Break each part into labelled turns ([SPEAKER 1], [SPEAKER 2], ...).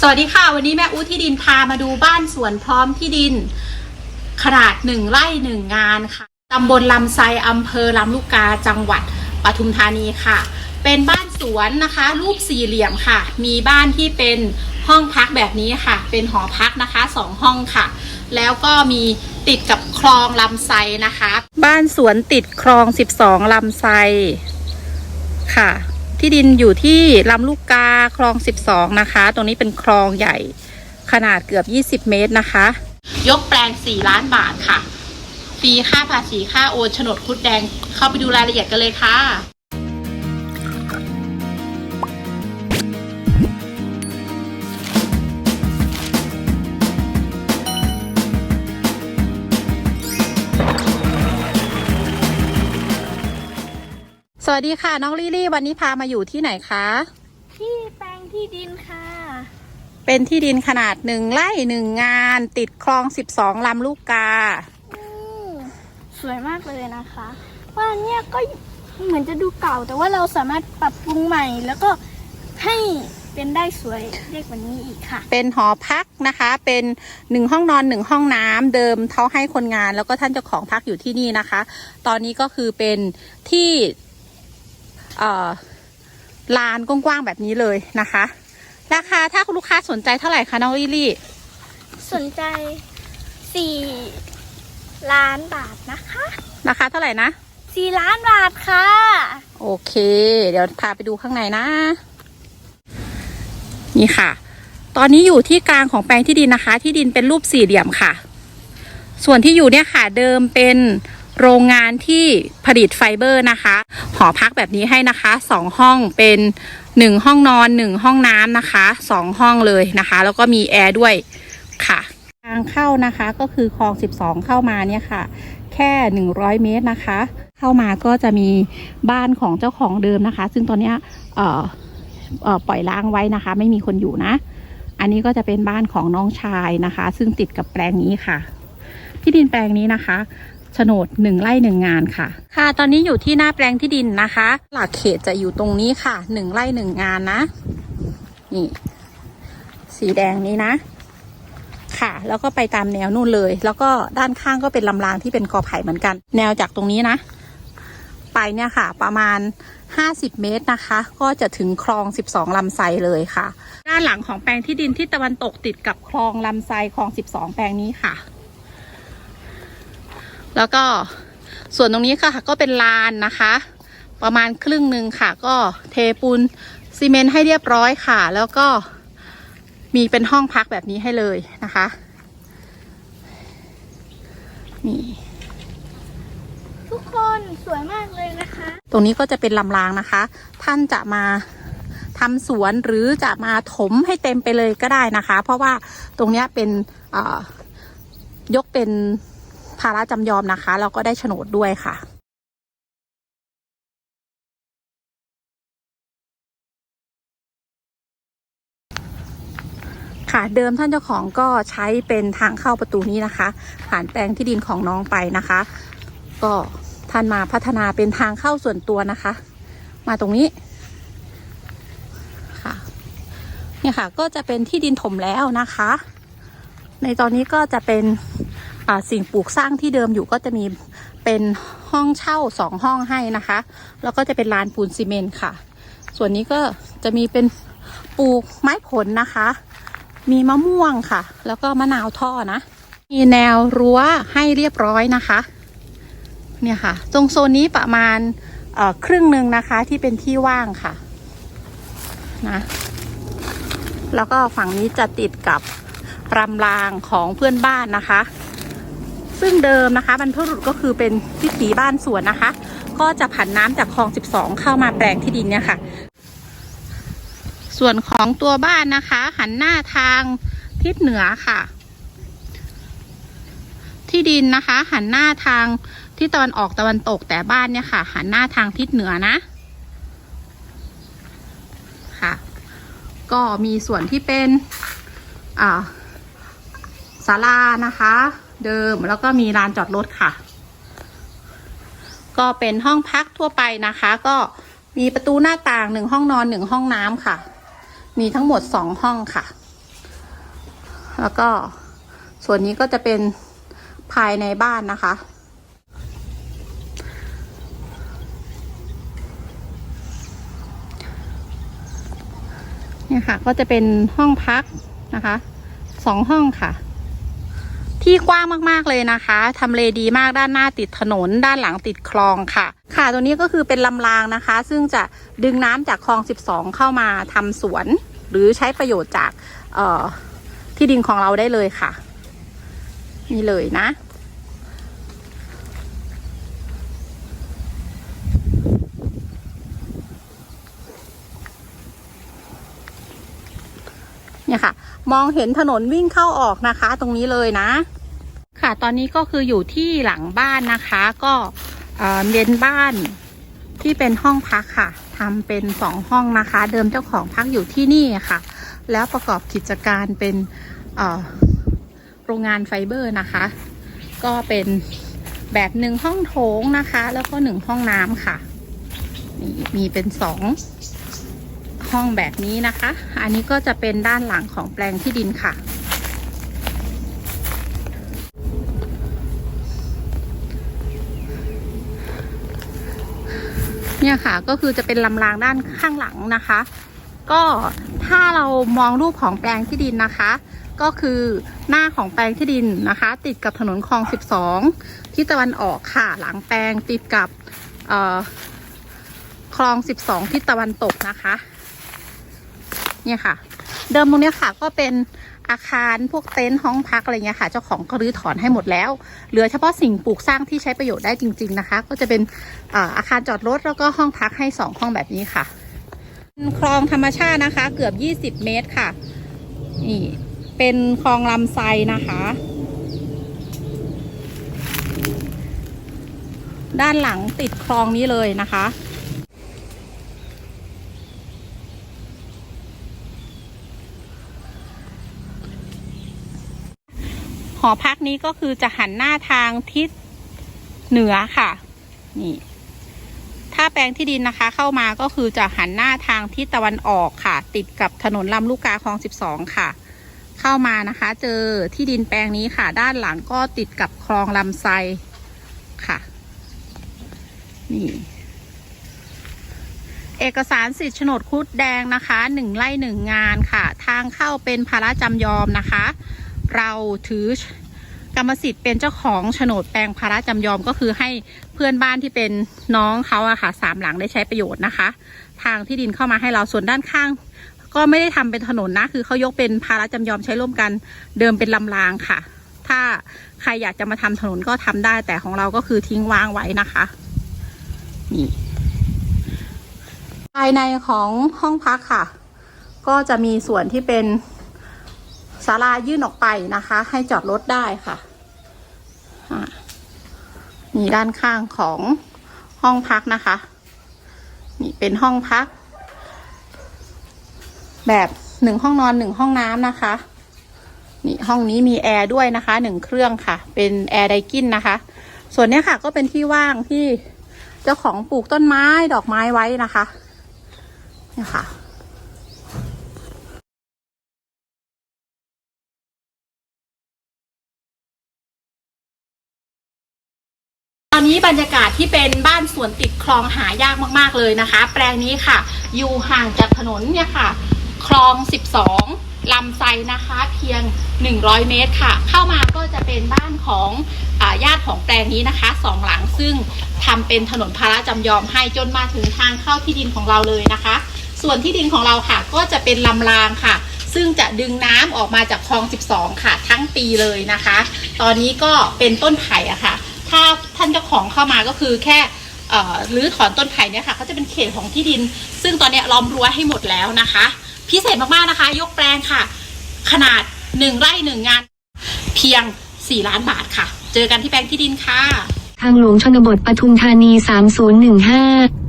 [SPEAKER 1] สวัสดีค่ะ วันนี้แม่อู้ที่ดินพามาดูบ้านสวนพร้อมที่ดิน ขนาดหนึ่งไร่หนึ่งงานค่ะตำบลลำไซอำเภอลำลูกกาจังหวัดปทุมธานีค่ะ เป็นบ้านสวนนะคะ รูปสี่เหลี่ยมค่ะ มีบ้านที่เป็นห้องพักแบบนี้ค่ะ เป็นหอพักนะคะสองห้องค่ะ แล้วก็มีติดกับคลองลำไซนะคะ บ้านสวนติดคลอง 12ลำไซค่ะ ที่ดินอยู่ที่ลำลูกกาคลอง 12 นะคะ ตรงนี้เป็นคลองใหญ่ขนาดเกือบ 20 เมตรนะคะ ยกแปลง 4 ล้านบาทค่ะ ฟรีค่าภาษีค่าโอนโฉนดคุดแดงเข้าไปดูรายละเอียดกันเลยค่ะ สวัสดีค่ะ น้องลิลี่ วันนี้พามาอยู่ที่ไหนคะ
[SPEAKER 2] ที่แปลงที่ดินค่ะ
[SPEAKER 1] เป็นที่ดินขนาดหนึ่งไร่หนึ่งงาน ติดคลอง12ลำลูกกา
[SPEAKER 2] อืมสวยมากเลยนะคะบ้านเนี่ยก็เหมือนจะดูเก่า แต่ว่าเราสามารถปรับปรุงใหม่ แล้วก็ให้เป็นได้สวยเรียกว่านี้อีกค่ะ
[SPEAKER 1] เป็นหอพักนะคะ เป็นหนึ่งห้องนอนหนึ่งห้องน้ำเดิมเขาให้คนงาน แล้วก็ท่านเจ้าของพักอยู่ที่นี่นะคะ ตอนนี้ก็คือเป็นที่เอ่อ ลานกว้างๆแบบนี้เลยนะคะ ราคาถ้าคุณลูกค้าสนใจเท่าไหร่คะน้องลิลี่
[SPEAKER 2] สนใจ4ล้านบาทนะคะ
[SPEAKER 1] ราคาเท่าไหร่นะ
[SPEAKER 2] 4ล้านบาทค่ะ
[SPEAKER 1] โอเค เดี๋ยวพาไปดูข้างในนะ นี่ค่ะ ตอนนี้อยู่ที่กลางของแปลงที่ดินนะคะ ที่ดินเป็นรูปสี่เหลี่ยมค่ะ ส่วนที่อยู่เนี่ยค่ะเดิมเป็น โรงงานที่ผลิตไฟเบอร์นะคะ หอพักแบบนี้ให้นะคะสองห้องเป็นหนึ่งห้องนอนหนึ่งห้องน้ำนะคะสองห้องเลยนะคะ แล้วก็มีแอร์ด้วยค่ะ ทางเข้านะคะก็คือคลอง 12 เข้ามาเนี่ยค่ะ แค่ 100 เมตรนะคะ เข้ามาก็จะมีบ้านของเจ้าของเดิมนะคะ ซึ่งตอนนี้เอ่อเอ่อปล่อยล้างไว้นะคะ ไม่มีคนอยู่นะ อันนี้ก็จะเป็นบ้านของน้องชายนะคะ ซึ่งติดกับแปลงนี้ค่ะ ที่ดินแปลงนี้นะคะ โฉนดหนึ่งไร่หนึ่งงานค่ะ ค่ะตอนนี้อยู่ที่หน้าแปลงที่ดินนะคะ หลักเขตจะอยู่ตรงนี้ค่ะหนึ่งไร่หนึ่งงานนะ นี่ สีแดงนี้นะ ค่ะ แล้วก็ไปตามแนวนู่นเลย แล้วก็ด้านข้างก็เป็นลำรางที่เป็นกอไผ่เหมือนกัน แนวจากตรงนี้นะ ไปเนี่ยค่ะ ประมาณ 50 เมตรนะคะ ก็จะถึงคลอง 12ลำไซเลยค่ะ ด้านหลังของแปลงที่ดินที่ตะวันตกติดกับคลองลำไซคลอง 12 แปลงนี้ค่ะ แล้วก็ส่วนตรงนี้ค่ะก็เป็นลานนะคะ ประมาณครึ่งหนึ่งค่ะ ก็เทปูนซีเมนต์ให้เรียบร้อยค่ะ แล้วก็มีเป็นห้องพักแบบนี้ให้เลยนะคะนี่
[SPEAKER 2] ทุกคนสวยมากเลยนะคะ
[SPEAKER 1] ตรงนี้ก็จะเป็นลำรางนะคะ ท่านจะมาทำสวนหรือจะมาถมให้เต็มไปเลยก็ได้นะคะ เพราะว่าตรงเนี้ยเป็นเอ่อยกเป็น ภาระจำยอมนะคะเราก็ได้โฉนดด้วยค่ะค่ะเดิมท่านเจ้าของก็ใช้เป็นทางเข้าประตูนี้นะคะ ผ่านแปลงที่ดินของน้องไปนะคะ ก็ท่านมาพัฒนาเป็นทางเข้าส่วนตัวนะคะ มาตรงนี้ค่ะเนี่ยค่ะก็จะเป็นที่ดินถมแล้วนะคะ ในตอนนี้ก็จะเป็น สิ่งปลูกสร้างที่เดิมอยู่ก็จะมีเป็นห้องเช่าสองห้องให้นะคะ แล้วก็จะเป็นลานปูนซีเมนต์ค่ะ ส่วนนี้ก็จะมีเป็นปลูกไม้ผลนะคะ มีมะม่วงค่ะ แล้วก็มะนาวท่อนะ มีแนวรั้วให้เรียบร้อยนะคะ เนี่ยค่ะ ตรงโซนนี้ประมาณครึ่งหนึ่งนะคะที่เป็นที่ว่างค่ะนะแล้วก็ฝั่งนี้จะติดกับรำรางของเพื่อนบ้านนะคะ ซึ่งเดิมนะคะบรรพบุรุษก็คือเป็นวิถีบ้านสวนนะคะ ก็จะผันน้ำจากคลอง 12 เข้ามาแปลงที่ดินเนี่ยค่ะ ส่วนของตัวบ้านนะคะ หันหน้าทางทิศเหนือค่ะ ที่ดินนะคะ หันหน้าทางที่ตะวันออกตะวันตกแต่บ้านเนี่ยค่ะ หันหน้าทางทิศเหนือนะค่ะ ก็มีส่วนที่เป็นอ่าศาลานะคะ เดิมแล้วก็มีลานจอดรถค่ะ ก็เป็นห้องพักทั่วไปนะคะ ก็มีประตูหน้าต่างหนึ่งห้องนอนหนึ่งห้องน้ำค่ะ มีทั้งหมดสองห้องค่ะ แล้วก็ส่วนนี้ก็จะเป็นภายในบ้านนะคะ เนี่ยค่ะก็จะเป็นห้องพักนะคะสองห้องค่ะ ที่กว้างมากๆเลยนะคะทำเลดีมากด้านหน้าติดถนน ด้านหลังติดคลองค่ะ ค่ะตัวนี้ก็คือเป็นลำรางนะคะ ซึ่งจะดึงน้ำจากคลอง 12 เข้ามาทำสวน หรือใช้ประโยชน์จากเอ่อที่ดินของเราได้เลยค่ะ นี่เลยนะ เนี่ยค่ะ มองเห็นถนนวิ่งเข้าออกนะคะ ตรงนี้เลยนะ ค่ะ ตอนนี้ก็คืออยู่ที่หลังบ้านนะคะ ก็เอ่อเป็นบ้านที่เป็นห้องพักค่ะทำเป็นสองห้องนะคะ เดิมเจ้าของพักอยู่ที่นี่ค่ะ แล้วประกอบกิจการเป็นโรงงานไฟเบอร์นะคะ ก็เป็นแบบหนึ่งห้องโถงนะคะ แล้วก็หนึ่งห้องน้ำค่ะนี่มีเป็นสองห้องแบบนี้นะคะ อันนี้ก็จะเป็นด้านหลังของแปลงที่ดินค่ะ เนี่ยค่ะก็คือจะเป็นลำรางด้านข้างหลังนะคะ ก็ถ้าเรามองรูปของแปลงที่ดินนะคะ ก็คือหน้าของแปลงที่ดินนะคะ ติดกับถนนคลอง 12 ที่ตะวันออกค่ะหลังแปลงติดกับเอ่อคลอง 12 ที่ตะวันตกนะคะ เนี่ยค่ะ เดิมตรงนี้ค่ะก็เป็น อาคารพวกเต็นท์ห้องพักอะไรเงี้ยค่ะเจ้าของก็รื้อถอนให้หมดแล้ว เหลือเฉพาะสิ่งปลูกสร้างที่ใช้ประโยชน์ได้จริง ๆนะคะ ก็จะเป็นอาคารจอดรถแล้วก็ห้องพักให้สองห้องแบบนี้ค่ะคลองธรรมชาตินะคะ เกือบ 20 เมตรค่ะนี่เป็นคลองลำไซนะคะ ด้านหลังติดคลองนี้เลยนะคะ อพักนี้ก็คือจะหันหน้าทางทิศเหนือค่ะ นี่ ถ้าแปลงที่ดินนะคะ เข้ามาก็คือจะหันหน้าทางทิศตะวันออกค่ะ ติดกับถนนลำลูกกาคลอง 12 ค่ะ เข้ามานะคะ เจอที่ดินแปลงนี้ค่ะ ด้านหลังก็ติดกับคลองลำไซค่ะ นี่ เอกสารสิทธิ์โฉนดคุดแดงนะคะหนึ่งไร่หนึ่งงานค่ะ ทางเข้าเป็นภาระจำยอมนะคะ เราถือกรรมสิทธิ์เป็นเจ้าของโฉนดแปลงภาระจำยอมก็คือให้เพื่อนบ้านที่เป็นน้องเขาอะค่ะสามหลังได้ใช้ประโยชน์นะคะ ทางที่ดินเข้ามาให้เราส่วนด้านข้าง ก็ไม่ได้ทำเป็นถนนนะ คือเขายกเป็นภาระจำยอมใช้ร่วมกันเดิมเป็นลำรางค่ะ ถ้าใครอยากจะมาทำถนนก็ทำได้แต่ของเราก็คือทิ้งวางไว้นะคะนี่ภายในของห้องพักค่ะ ก็จะมีส่วนที่เป็น ศาลายื่นออกไปนะคะ ให้จอดรถได้ค่ะนี่ด้านข้างของห้องพักนะคะ นี่เป็นห้องพัก แบบหนึ่งห้องนอนหนึ่งห้องน้ำนะคะ นี่ห้องนี้มีแอร์ด้วยนะคะหนึ่งเครื่องค่ะ เป็นแอร์ไดกินนะคะ ส่วนนี้ค่ะก็เป็นที่ว่างที่เจ้าของปลูกต้นไม้ดอกไม้ไว้นะคะนี่ค่ะ นี้บรรยากาศที่เป็นบ้านสวนติดคลองหายากมาก ๆเลยนะคะ แปลงนี้ค่ะ อยู่ห่างจากถนนเนี่ยค่ะ คลอง 12 ลำไซนะคะ เพียง 100 เมตรค่ะ เข้ามาก็จะเป็นบ้านของอาญาติของแปลงนี้นะคะสองหลังซึ่งทำเป็นถนนพาราจำยอมให้จนมาถึงทางเข้าที่ดินของเราเลยนะคะ ส่วนที่ดินของเราค่ะ ก็จะเป็นลำรางค่ะ ซึ่งจะดึงน้ำออกมาจากคลอง 12 ค่ะ ทั้งปีเลยนะคะ ตอนนี้ก็เป็นต้นไผ่อะค่ะ ถ้าท่านเจ้าของเข้ามาก็คือแค่หรื้อถอนต้นไผ่เนี่ยค่ะเขาจะเป็นเขตของที่ดิน ซึ่งตอนนี้ล้อมรั้วให้หมดแล้วนะคะ พิเศษมากๆนะคะ ยกแปลงค่ะ ขนาด1ไร่1งาน เพียง 4 ล้านบาทค่ะ เจอกันที่แปลงที่ดินค่ะ
[SPEAKER 3] ทางหลวงชนบทปทุมธานี 3015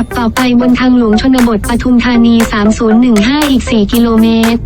[SPEAKER 3] ขับต่อไปบนทางหลวงชนบทปทุมธานี 3015 อีก 4 กิโลเมตร